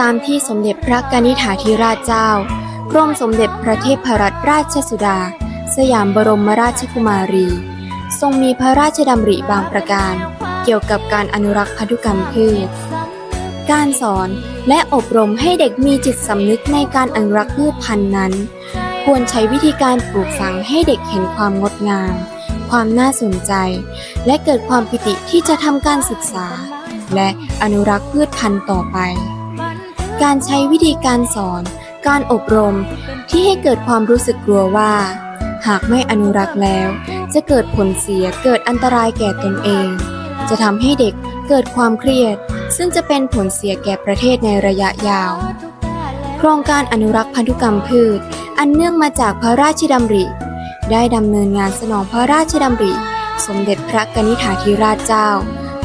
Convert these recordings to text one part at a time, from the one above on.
ตามที่สมเด็จพระกนิษฐาธิราชเจ้ากรมสมเด็จพระเทพรัตนราชสุดา สยามบรมราชกุมารี ทรงมีพระราชดำริบางประการ เกี่ยวกับการอนุรักษ์พันธุกรรมพืช การสอนและอบรมให้เด็กมีจิตสำนึกในการอนุรักษ์พืชพันธุ์นั้น ควรใช้วิธีการปลูกฝังให้เด็กเห็นความงดงาม ความน่าสนใจ และเกิดความปิติที่จะทำการศึกษา และอนุรักษ์พืชพันธุ์ต่อไป การใช้วิธีการสอน การอบรมที่ให้เกิดความรู้สึกกลัวว่า หากไม่อนุรักษ์แล้ว จะเกิดผลเสียเกิดอันตรายแก่ตนเอง จะทำให้เด็กเกิดความเครียด ซึ่งจะเป็นผลเสียแก่ประเทศในระยะยาว โครงการอนุรักษ์พันธุกรรมพืช อันเนื่องมาจากพระราชดำริ ได้ดำเนินงานสนองพระราชดำริ สมเด็จพระกนิษฐาธิราชเจ้า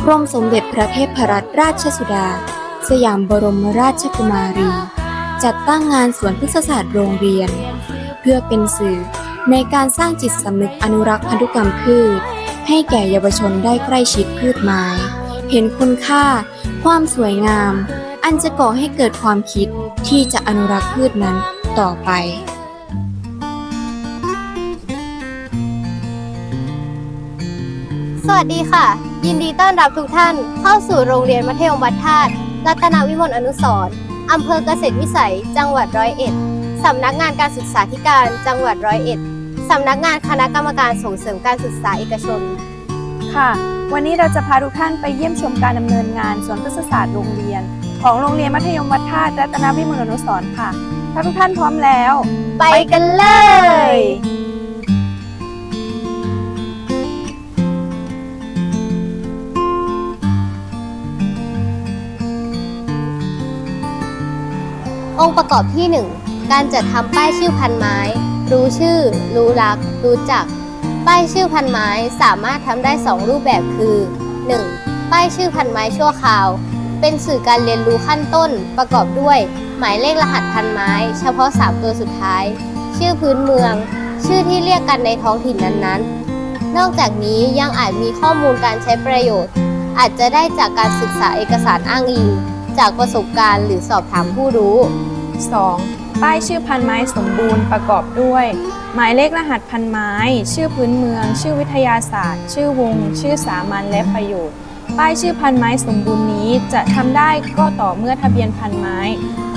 กรมสมเด็จพระเทพรัตนราชสุดา สยามบรมราชกุมารี จัดตั้งงานสวนพฤกษศาสตร์โรงเรียน เพื่อเป็นสื่อในการสร้างจิตสำนึกอนุรักษ์พันธุกรรมพืช ให้แก่เยาวชนได้ใกล้ชิดพืชไม้ เห็นคุณค่า ความสวยงาม อันจะก่อให้เกิดความคิดที่จะอนุรักษ์พืชนั้นต่อไปสวัสดีค่ะ ยินดีต้อนรับทุกท่านเข้าสู่โรงเรียนมัธยมวัดธาตุ รัตนวิมลอนุสรณ์อำเภอเกษตรวิสัย จังหวัดร้อยเอ็ดสำนักงานการศึกษาธิการ จังหวัดร้อยเอ็ดสำนักงานคณะกรรมการส่งเสริมการศึกษาเอกชน ค่ะ วันนี้เราจะพาทุกท่านไปเยี่ยมชมการดำเนินงานสวนพฤกษศาสตร์โรงเรียน ของโรงเรียนมัธยมวัดธาตุรัตนวิมลอนุสรณ์ค่ะ ถ้าทุกท่านพร้อมแล้ว ไปกันเลย องค์ประกอบที่ 1 การจัดทำป้ายชื่อพันไม้ รู้ชื่อ รู้รัก รู้จัก ป้ายชื่อพันไม้สามารถทำได้ 2 รูปแบบคือ 1. ป้ายชื่อพันไม้ชั่วคราว เป็นสื่อการเรียนรู้ขั้นต้น ประกอบด้วย หมายเลขรหัสพันไม้ เฉพาะ 3 ตัวสุดท้าย ชื่อพื้นเมือง ชื่อที่เรียกกันในท้องถิ่นนั้นๆ นอกจากนี้ยังอาจมีข้อมูลการใช้ประโยชน์ อาจจะได้จากการศึกษาเอกสารอ้างอิงจากประสบการณ์หรือสอบถามผู้รู้ 2. ป้ายชื่อพันไม้สมบูรณ์ประกอบด้วย หมายเลขรหัสพันไม้ ชื่อพื้นเมือง ชื่อวิทยาศาสตร์ ชื่อวง ชื่อสามัญและประโยชน์ ป้ายชื่อพันไม้สมบูรณ์นี้จะทำได้ก็ต่อเมื่อทะเบียนพันไม้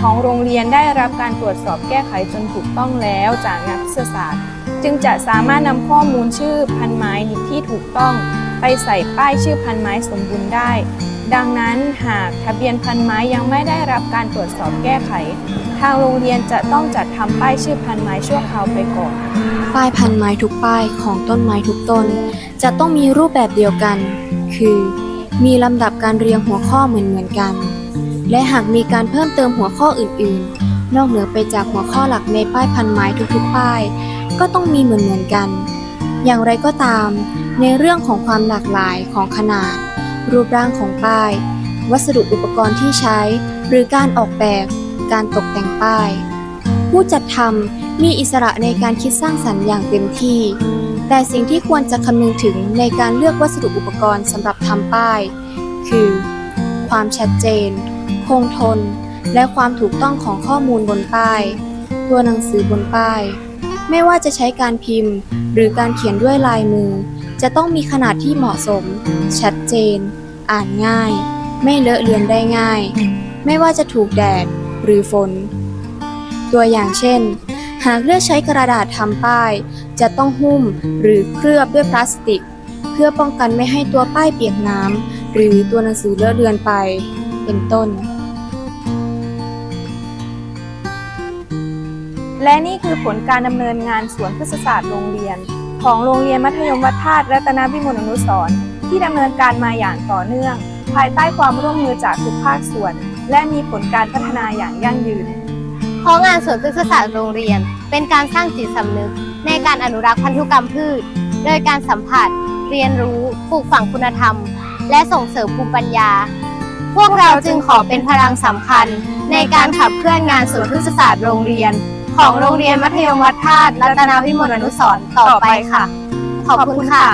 ของโรงเรียนได้รับการตรวจสอบแก้ไขจนถูกต้องแล้วจากนักวิทยาศาสตร์ จึงจะสามารถนำข้อมูลชื่อพันไม้ที่ถูกต้อง ไปใส่ป้ายชื่อพันไม้สมบูรณ์ได้ดังนั้นหากทะเบียนพันไม้ยังไม่ได้รับการตรวจสอบแก้ไข ทางโรงเรียนจะต้องจัดทำป้ายชื่อพันไม้ชั่วคราวไปก่อน ป้ายพันไม้ทุกป้ายของต้นไม้ทุกต้น จะต้องมีรูปแบบเดียวกัน คือ มีลำดับการเรียงหัวข้อเหมือนเหมือนๆกัน และหากมีการเพิ่มเติมหัวข้ออื่นๆ นอกเหนือไปจากหัวข้อหลักในป้ายพันไม้ทุกๆป้าย ก็ต้องมีเหมือนเหมือนๆกัน อย่างไรก็ตาม ในเรื่องของความหลากหลายของขนาด รูปร่างของป้าย วัสดุอุปกรณ์ที่ใช้ หรือการออกแบบ การตกแต่งป้าย ผู้จัดทำมีอิสระในการคิดสร้างสรรค์อย่างเต็มที่ แต่สิ่งที่ควรจะคำนึงถึงในการเลือกวัสดุอุปกรณ์สำหรับทำป้าย คือ ความชัดเจน คงทน และความถูกต้องของข้อมูลบนป้าย ตัวหนังสือบนป้าย ไม่ว่าจะใช้การพิมพ์ หรือการเขียนด้วยลายมือ จะต้องมีขนาดที่เหมาะสม ชัดเจน อ่านง่าย ไม่เลอะเลือนได้ง่าย ไม่ว่าจะถูกแดด หรือฝน ตัวอย่างเช่น หากเลือกใช้กระดาษทำป้าย จะต้องหุ้มหรือเคลือบด้วยพลาสติก เพื่อป้องกันไม่ให้ตัวป้ายเปียกน้ำหรือตัวหนังสือเลอะเลือนไป เป็นต้น และนี่คือผลการดำเนินงานสวนพฤกษศาสตร์โรงเรียน ของโรงเรียนมัธยมวัดธาตุรัตนวิมลอนุสรณ์ที่ดำเนินการมาอย่างต่อเนื่อง ภายใต้ความร่วมมือจากทุกภาคส่วน และมีผลการพัฒนาอย่างยั่งยืน เพราะงานสวนพฤกษศาสตร์โรงเรียน เป็นการสร้างจิตสำนึก ในการอนุรักษ์พันธุกรรมพืช โดยการสัมผัส เรียนรู้ปลูกฝังคุณธรรม และส่งเสริมภูมิปัญญา พวกเราจึงขอเป็นพลังสำคัญ ในการขับเคลื่อนงานสวนพฤกษศาสตร์โรงเรียน ของโรงเรียนมัธยมวัดธาตุรัตนาวิมลอนุสรณ์ต่อไปค่ะ ขอบคุณค่ะ